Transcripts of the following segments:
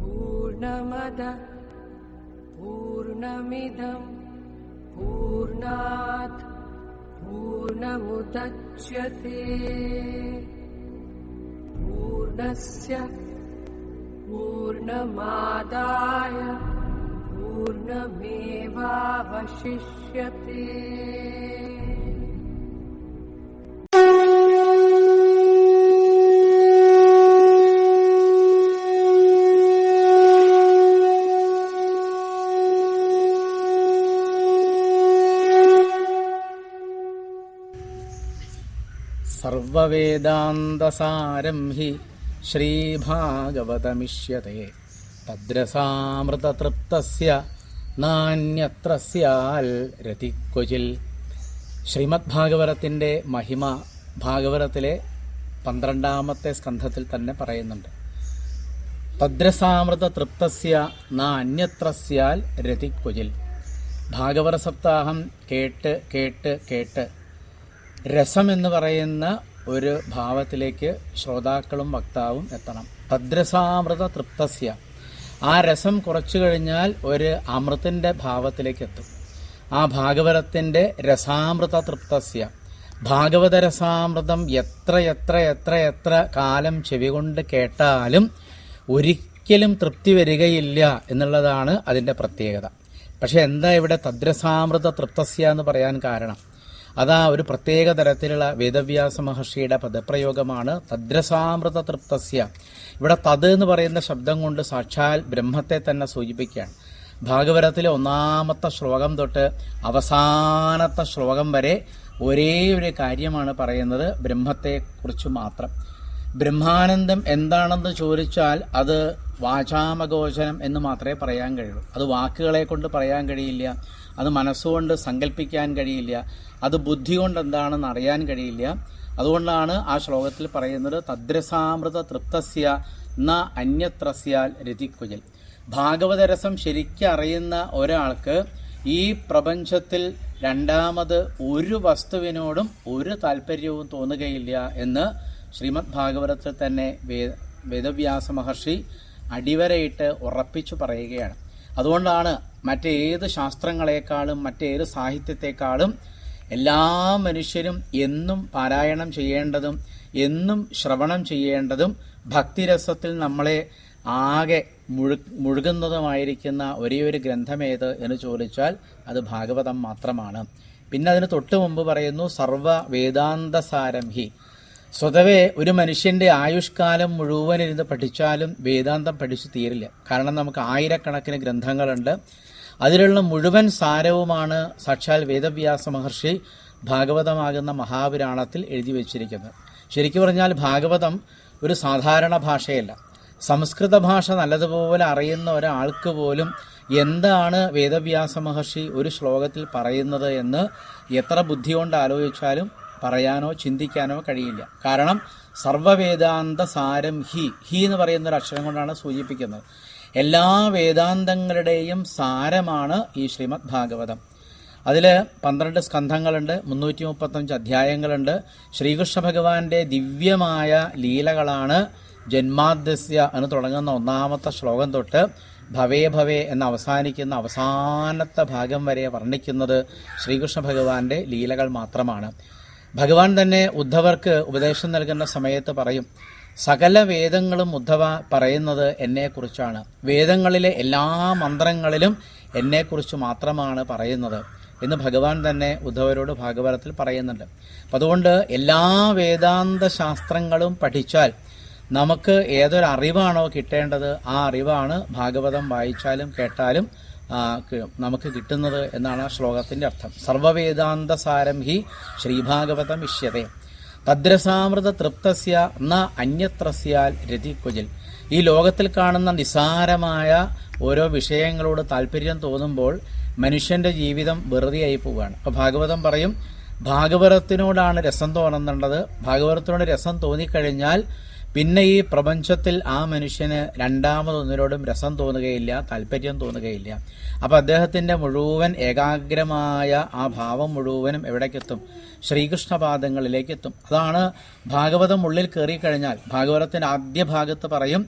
पूर्णमद पूर्णमिदम् पूर्णात् पूर्णमुदच्यते। पूर्णस्य पूर्णमादाय पूर्णमेवावशिष्यते സർവവേദാന്തസാരം ഹി ശ്രീഭാഗവതമിഷ്യത്തെ തദ്രസാമൃതതൃപ്തസ്യ നാന്യത്ര സ്യാൽ രതിക്വചിൽ ശ്രീമദ് ഭാഗവതത്തിന്റെ മഹിമ ഭാഗവതത്തിലെ പന്ത്രണ്ടാമത്തെ സ്കന്ധത്തിൽ തന്നെ പറയുന്നുണ്ട്. തദ്രസാമൃത തൃപ്തസ്യ ന അന്യത്ര രതിക്വചിൽ ഭാഗവത സപ്താഹം കേട്ട് കേട്ട് കേട്ട് രസം എന്ന് പറയുന്ന ഒരു ഭാവത്തിലേക്ക് ശ്രോതാക്കളും വക്താവും എത്തണം. തദ്രസാമൃത തൃപ്തസ്യ. ആ രസം കുറച്ചു കഴിഞ്ഞാൽ ഒരു അമൃതിന്റെ ഭാവത്തിലേക്ക് എത്തും. ആ ഭാഗവതത്തിന്റെ രസാമൃത തൃപ്തസ്യ. ഭാഗവത രസാമൃതം എത്ര എത്ര എത്ര എത്ര കാലം ചെവി കൊണ്ട് കേട്ടാലും ഒരിക്കലും തൃപ്തി വരികയില്ല എന്നുള്ളതാണ് അതിന്റെ പ്രത്യേകത. പക്ഷേ എന്താ ഇവിടെ തദ്രസാമൃത തൃപ്തസ്യ എന്ന് പറയാൻ കാരണം? അതാ ഒരു പ്രത്യേക തരത്തിലുള്ള വേദവ്യാസ മഹർഷിയുടെ പദപ്രയോഗമാണ് തദ്രസാമൃത തൃപ്തസ്യ ഇവിടെ തത് എന്ന് പറയുന്ന ശബ്ദം കൊണ്ട് സാക്ഷാൽ ബ്രഹ്മത്തെ തന്നെ സൂചിപ്പിക്കുകയാണ്. ഭാഗവതത്തിലെ ഒന്നാമത്തെ ശ്ലോകം തൊട്ട് അവസാനത്തെ ശ്ലോകം വരെ ഒരേ ഒരു കാര്യമാണ് പറയുന്നത് ബ്രഹ്മത്തെക്കുറിച്ച് മാത്രം. ബ്രഹ്മാനന്ദം എന്താണെന്ന് ചോദിച്ചാൽ അത് വാചാമഗോചരം എന്ന് മാത്രമേ പറയാൻ കഴിയൂ അത് വാക്കുകളെ കൊണ്ട് പറയാൻ കഴിയില്ല. അത് മനസ്സുകൊണ്ട് സങ്കല്പിക്കാൻ കഴിയില്ല. അത് ബുദ്ധി കൊണ്ട് എന്താണെന്ന് അറിയാൻ കഴിയില്ല. അതുകൊണ്ടാണ് ആ ശ്ലോകത്തിൽ പറയുന്നത് തദ്രസാമൃത തൃപ്തസ്യ ന അന്യത്രസ്യാൽ രതിക്കുജൽ ഭാഗവതരസം ശരിക്കറിയുന്ന ഒരാൾക്ക് ഈ പ്രപഞ്ചത്തിൽ രണ്ടാമത് ഒരു വസ്തുവിനോടും ഒരു താല്പര്യവും തോന്നുകയില്ല എന്ന് ശ്രീമദ് ഭാഗവതത്തിൽ തന്നെ വേദവ്യാസ മഹർഷി അടിവരയിട്ട് ഉറപ്പിച്ചു പറയുകയാണ്. അതുകൊണ്ടാണ് മറ്റേത് ശാസ്ത്രങ്ങളെക്കാളും മറ്റേത് സാഹിത്യത്തെക്കാളും എല്ലാ മനുഷ്യരും എന്നും പാരായണം ചെയ്യേണ്ടതും എന്നും ശ്രവണം ചെയ്യേണ്ടതും ഭക്തിരസത്തിൽ നമ്മളെ ആകെ മുഴു മുഴുകുന്നതുമായിരിക്കുന്ന ഒരേ ഒരു ഗ്രന്ഥമേത് എന്ന് ചോദിച്ചാൽ അത് ഭാഗവതം മാത്രമാണ്. പിന്നെ അതിന് തൊട്ട് മുമ്പ് പറയുന്നു സർവ വേദാന്തസാരം ഹി സ്വതവേ ഒരു മനുഷ്യന്റെ ആയുഷ്കാലം മുഴുവൻ ഇരുന്ന് പഠിച്ചാലും വേദാന്തം പഠിച്ചു തീരില്ല. കാരണം നമുക്ക് ആയിരക്കണക്കിന് ഗ്രന്ഥങ്ങളുണ്ട്. അതിലുള്ള മുഴുവൻ സാരവുമാണ് സാക്ഷാൽ വേദവ്യാസ മഹർഷി ഭാഗവതമാകുന്ന മഹാപുരാണത്തിൽ എഴുതി വച്ചിരിക്കുന്നത്. ശരിക്കും പറഞ്ഞാൽ ഭാഗവതം ഒരു സാധാരണ ഭാഷയല്ല. സംസ്കൃത ഭാഷ നല്ലതുപോലെ അറിയുന്ന ഒരാൾക്ക് പോലും എന്താണ് വേദവ്യാസ മഹർഷി ഒരു ശ്ലോകത്തിൽ പറയുന്നത് എന്ന് എത്ര ബുദ്ധി കൊണ്ട് ആലോചിച്ചാലും പറയാനോ ചിന്തിക്കാനോ കഴിയില്ല. കാരണം സർവവേദാന്ത സാരം ഹി ഹി എന്ന് പറയുന്ന ഒരു അക്ഷരം കൊണ്ടാണ് സൂചിപ്പിക്കുന്നത്. എല്ലാ വേദാന്തങ്ങളുടെയും സാരമാണ് ഈ ശ്രീമദ് ഭാഗവതം. അതിൽ പന്ത്രണ്ട് സ്കന്ധങ്ങളുണ്ട് മുന്നൂറ്റി മുപ്പത്തഞ്ച് അധ്യായങ്ങളുണ്ട്. ശ്രീകൃഷ്ണ ഭഗവാന്റെ ദിവ്യമായ ലീലകളാണ് ജന്മാദ്യസ്യ എന്ന് തുടങ്ങുന്ന ഒന്നാമത്തെ ശ്ലോകം തൊട്ട് ഭവേ ഭവേ എന്ന് അവസാനിക്കുന്ന അവസാനത്തെ ഭാഗം വരെ വർണിക്കുന്നത് ശ്രീകൃഷ്ണ ഭഗവാന്റെ ലീലകൾ മാത്രമാണ്. ഭഗവാൻ തന്നെ ഉദ്ധവർക്ക് ഉപദേശം നൽകുന്ന സമയത്ത് പറയും സകല വേദങ്ങളും ഉദ്ധവ പറയുന്നത് എന്നെക്കുറിച്ചാണ്. വേദങ്ങളിലെ എല്ലാ മന്ത്രങ്ങളിലും എന്നെക്കുറിച്ച് മാത്രമാണ് പറയുന്നത് എന്ന് ഭഗവാൻ തന്നെ ഉദ്ധവരോട് ഭാഗവതത്തിൽ പറയുന്നുണ്ട്. അപ്പം അതുകൊണ്ട് എല്ലാ വേദാന്ത ശാസ്ത്രങ്ങളും പഠിച്ചാൽ നമുക്ക് ഏതൊരറിവാണോ കിട്ടേണ്ടത് ആ അറിവാണ് ഭാഗവതം വായിച്ചാലും കേട്ടാലും നമുക്ക് കിട്ടുന്നത് എന്നാണ് ആ ശ്ലോകത്തിന്റെ അർത്ഥം. സർവവേദാന്ത സാരം ഹി ശ്രീഭാഗവതം ഇഷ്യതേ തദ്രസാമൃത തൃപ്തസ്യ ന അന്യത്രസ്യാൽ രതിക്കുജിൽ ഈ ലോകത്തിൽ കാണുന്ന നിസാരമായ ഓരോ വിഷയങ്ങളോട് താല്പര്യം തോന്നുമ്പോൾ മനുഷ്യന്റെ ജീവിതം വെറുതെയായി പോവുകയാണ്. അപ്പോൾ ഭാഗവതം പറയും ഭാഗവതത്തിനോടാണ് രസം തോന്നുന്നുള്ളത് ഭാഗവതത്തിനോട് രസം തോന്നിക്കഴിഞ്ഞാൽ പിന്നെ ഈ പ്രപഞ്ചത്തിൽ ആ മനുഷ്യന് രണ്ടാമതൊന്നിനോടും രസം തോന്നുകയില്ല താല്പര്യം തോന്നുകയില്ല. അപ്പൊ അദ്ദേഹത്തിന്റെ മുഴുവൻ ഏകാഗ്രമായ ആ ഭാവം മുഴുവനും എവിടേക്കെത്തും? ശ്രീകൃഷ്ണപാദങ്ങളിലേക്ക് എത്തും അതാണ് ഭാഗവതം ഉള്ളിൽ കയറിക്കഴിഞ്ഞാൽ ഭാഗവതത്തിന്റെ ആദ്യ ഭാഗത്ത് പറയും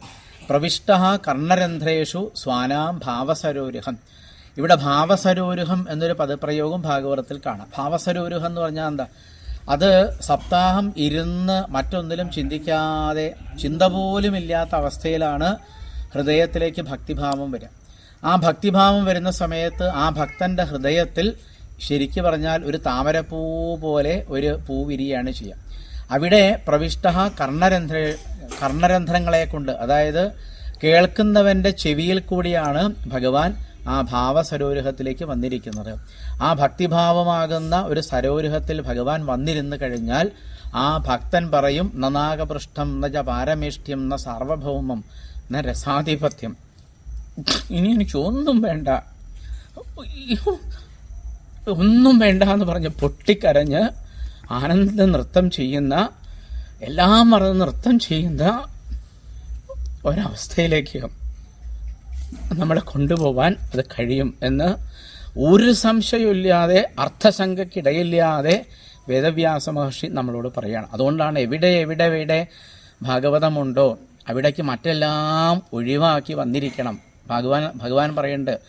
പ്രവിഷ്ട കർണരന്ധ്രേഷു സ്വാനാം ഭാവസരോരുഹം. ഇവിടെ ഭാവസരോരുഹം എന്നൊരു പദപ്രയോഗം ഭാഗവതത്തിൽ കാണാം. ഭാവസരോരുഹം എന്ന് പറഞ്ഞാൽ എന്താ? അത് സപ്താഹം ഇരുന്ന് മറ്റൊന്നിലും ചിന്തിക്കാതെ ചിന്ത പോലും ഇല്ലാത്ത അവസ്ഥയിലാണ് ഹൃദയത്തിലേക്ക് ഭക്തിഭാവം വരിക. ആ ഭക്തിഭാവം വരുന്ന സമയത്ത് ആ ഭക്തന്റെ ഹൃദയത്തിൽ ശരിക്കു പറഞ്ഞാൽ ഒരു താമരപ്പൂ പോലെ ഒരു പൂ വിരിയാണ് ചെയ്യുക. അവിടെ പ്രവിഷ്ട കർണരന്ധ്ര കർണരന്ധ്രങ്ങളെ കൊണ്ട് അതായത് കേൾക്കുന്നവന്റെ ചെവിയിൽ കൂടിയാണ് ഭഗവാൻ ആ ഭാവസരോരുഹത്തിലേക്ക് വന്നിരിക്കുന്നത്. ആ ഭക്തിഭാവമാകുന്ന ഒരു സരോരുഹത്തിൽ ഭഗവാൻ വന്നിരുന്നു കഴിഞ്ഞാൽ ആ ഭക്തൻ പറയും നനാകപൃഷ്ഠം നജ പാരമേഷ്ഠ്യം ന സാർവഭൗമം ന രസാധിപത്യം. ഇനി എനിക്ക് ഒന്നും വേണ്ട. ഒന്നും വേണ്ട എന്ന് പറഞ്ഞ് പൊട്ടിക്കരഞ്ഞ് ആനന്ദ നൃത്തം ചെയ്യുന്ന എല്ലാം മറന്ന് നൃത്തം ചെയ്യുന്ന ഒരവസ്ഥയിലേക്ക് നമ്മളെ കൊണ്ടുപോകാൻ അത് കഴിയും എന്ന് ഒരു സംശയമില്ലാതെ അർത്ഥശങ്കയ്ക്കിടയില്ലാതെ വേദവ്യാസ മഹർഷി നമ്മളോട് പറയുകയാണ് അതുകൊണ്ടാണ് എവിടെ എവിടെ എവിടെ ഭാഗവതമുണ്ടോ അവിടേക്ക് മറ്റെല്ലാം ഒഴിവാക്കി വന്നിരിക്കണം. ഭഗവാൻ ഭഗവാൻ പറയുന്നുണ്ട്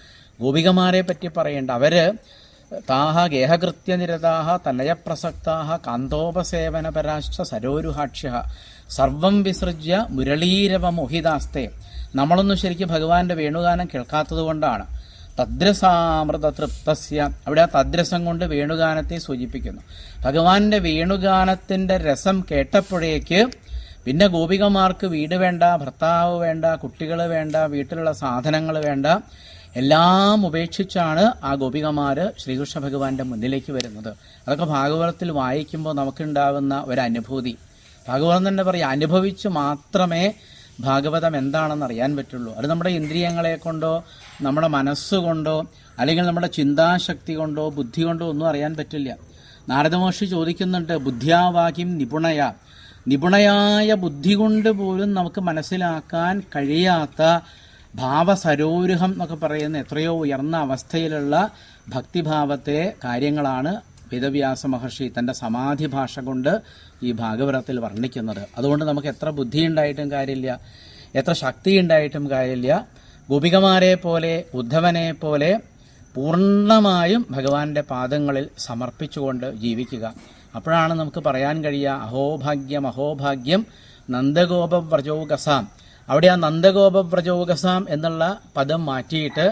ഗോപികമാരെ പറ്റി പറയേണ്ട. അവർ താഹ ഗേഹകൃത്യനിരതാഹ തനയപ്രസക്താഹ കാന്തോപസേവനപരാശ്ച സരോരുഹാക്ഷ്യ. സർവം വിസൃജ്യ മുരളീരവമോഹിതാസ്തേ നമ്മളൊന്നും ശരിക്കും ഭഗവാന്റെ വേണുഗാനം കേൾക്കാത്തത് കൊണ്ടാണ്. തദ്രസാമൃത തൃപ്തസ്യ. അവിടെ ആ തദ്രസം കൊണ്ട് വേണുഗാനത്തെ സൂചിപ്പിക്കുന്നു. ഭഗവാന്റെ വേണുഗാനത്തിന്റെ രസം കേട്ടപ്പോഴേക്ക് പിന്നെ ഗോപികമാർക്ക് വീട് വേണ്ട ഭർത്താവ് വേണ്ട കുട്ടികൾ വേണ്ട വീട്ടിലുള്ള സാധനങ്ങൾ വേണ്ട എല്ലാം ഉപേക്ഷിച്ചാണ് ആ ഗോപികമാർ ശ്രീകൃഷ്ണ ഭഗവാന്റെ മുന്നിലേക്ക് വരുന്നത്. അതൊക്കെ ഭാഗവതത്തിൽ വായിക്കുമ്പോൾ നമുക്കുണ്ടാകുന്ന ഒരു അനുഭൂതി. ഭാഗവതം തന്നെ പറയാം അനുഭവിച്ച് മാത്രമേ ഭാഗവതം എന്താണെന്ന് അറിയാൻ പറ്റുള്ളൂ. അത് നമ്മുടെ ഇന്ദ്രിയങ്ങളെ കൊണ്ടോ നമ്മുടെ മനസ്സുകൊണ്ടോ അല്ലെങ്കിൽ നമ്മുടെ ചിന്താശക്തി കൊണ്ടോ ബുദ്ധി കൊണ്ടോ ഒന്നും അറിയാൻ പറ്റില്ല. നാരദമഹർഷി ചോദിക്കുന്നുണ്ട് ബുദ്ധ്യാവാക്യം നിപുണയ. നിപുണയായ ബുദ്ധി കൊണ്ട് പോലും നമുക്ക് മനസ്സിലാക്കാൻ കഴിയാത്ത ഭാവസരോരുഹം എന്നൊക്കെ പറയുന്ന എത്രയോ ഉയർന്ന അവസ്ഥയിലുള്ള ഭക്തിഭാവത്തെ കാര്യങ്ങളാണ് വേദവ്യാസ മഹർഷി തന്റെ സമാധി ഭാഷ കൊണ്ട് ഈ ഭാഗവതത്തിൽ വർണിക്കുന്നത്. അതുകൊണ്ട് നമുക്ക് എത്ര ബുദ്ധി ഉണ്ടായിട്ടും കാര്യമില്ല. എത്ര ശക്തി ഉണ്ടായിട്ടും കാര്യമില്ല. ഗോപികമാരെ പോലെ ഉദ്ധവനെ പോലെ പൂർണമായും ഭഗവാന്റെ പാദങ്ങളിൽ സമർപ്പിച്ചുകൊണ്ട് ജീവിക്കുക. അപ്പോഴാണ് നമുക്ക് പറയാൻ കഴിയുക അഹോഭാഗ്യം അഹോഭാഗ്യം നന്ദഗോപവ്രജോഗസാം അവിടെ ആ നന്ദഗോപവ്രജോഗസാം എന്നുള്ള പദം മാറ്റിയിട്ട്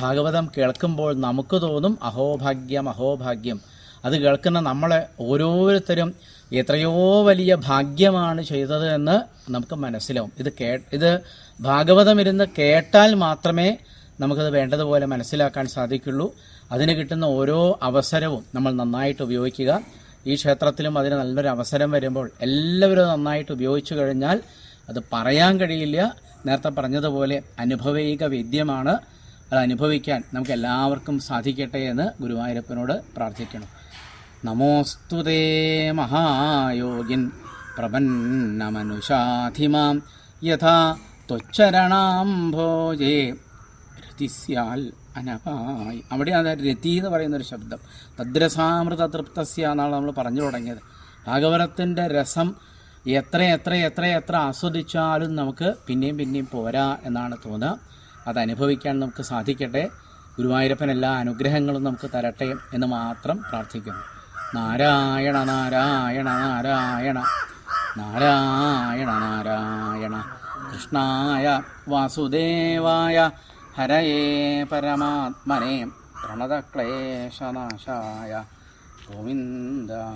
ഭാഗവതം കേൾക്കുമ്പോൾ നമുക്ക് തോന്നും അഹോഭാഗ്യം അഹോഭാഗ്യം. അത് കേൾക്കുന്ന നമ്മളെ ഓരോരുത്തരും എത്രയോ വലിയ ഭാഗ്യമാണ് ചെയ്തത് എന്ന് നമുക്ക് മനസ്സിലാവും. ഇത് കേ ഇത് ഭാഗവതം ഇരുന്ന് കേട്ടാൽ മാത്രമേ നമുക്കത് വേണ്ടതുപോലെ മനസ്സിലാക്കാൻ സാധിക്കുള്ളൂ. അതിന് കിട്ടുന്ന ഓരോ അവസരവും നമ്മൾ നന്നായിട്ട് ഉപയോഗിക്കുക. ഈ ക്ഷേത്രത്തിലും അതിന് നല്ലൊരു അവസരം വരുമ്പോൾ എല്ലാവരും നന്നായിട്ട് ഉപയോഗിച്ചു കഴിഞ്ഞാൽ അത് പറയാൻ കഴിയില്ല. നേരത്തെ പറഞ്ഞതുപോലെ അനുഭവൈക വിദ്യമാണ്. അത് അനുഭവിക്കാൻ നമുക്ക് എല്ലാവർക്കും സാധിക്കട്ടെ എന്ന് ഗുരുവായൂരപ്പനോട് പ്രാർത്ഥിക്കണം നമോസ്തുതേ മഹായോഗിൻ പ്രപന്നമനുഷാധിമാം യഥാ ത്വച്ചരണാംഭോജേ രതിസ്യാൽ അനപായി അവിടെയാണ് രതി എന്ന് പറയുന്ന ഒരു ശബ്ദം. തദ്രസാമൃത തൃപ്തസ്യ എന്നാണ് നമ്മൾ പറഞ്ഞു തുടങ്ങിയത്. ഭാഗവതത്തിന്റെ രസം എത്ര എത്ര എത്ര എത്ര ആസ്വദിച്ചാലും നമുക്ക് പിന്നെയും പിന്നെയും പോരാ എന്നാണ് തോന്നുക. അത് അനുഭവിക്കാൻ നമുക്ക് സാധിക്കട്ടെ. ഗുരുവായൂരപ്പൻ എല്ലാ അനുഗ്രഹങ്ങളും നമുക്ക് തരട്ടെ എന്ന് മാത്രം പ്രാർത്ഥിക്കുന്നു. നാരായണ നാരായണ നാരായണ. നാരായണ നാരായണ. കൃഷ്ണായ വാസുദേവായ ഹരയേ പരമാത്മനേ പ്രണതക്ലേശനാശായ ഗോവിന്ദായ നമോ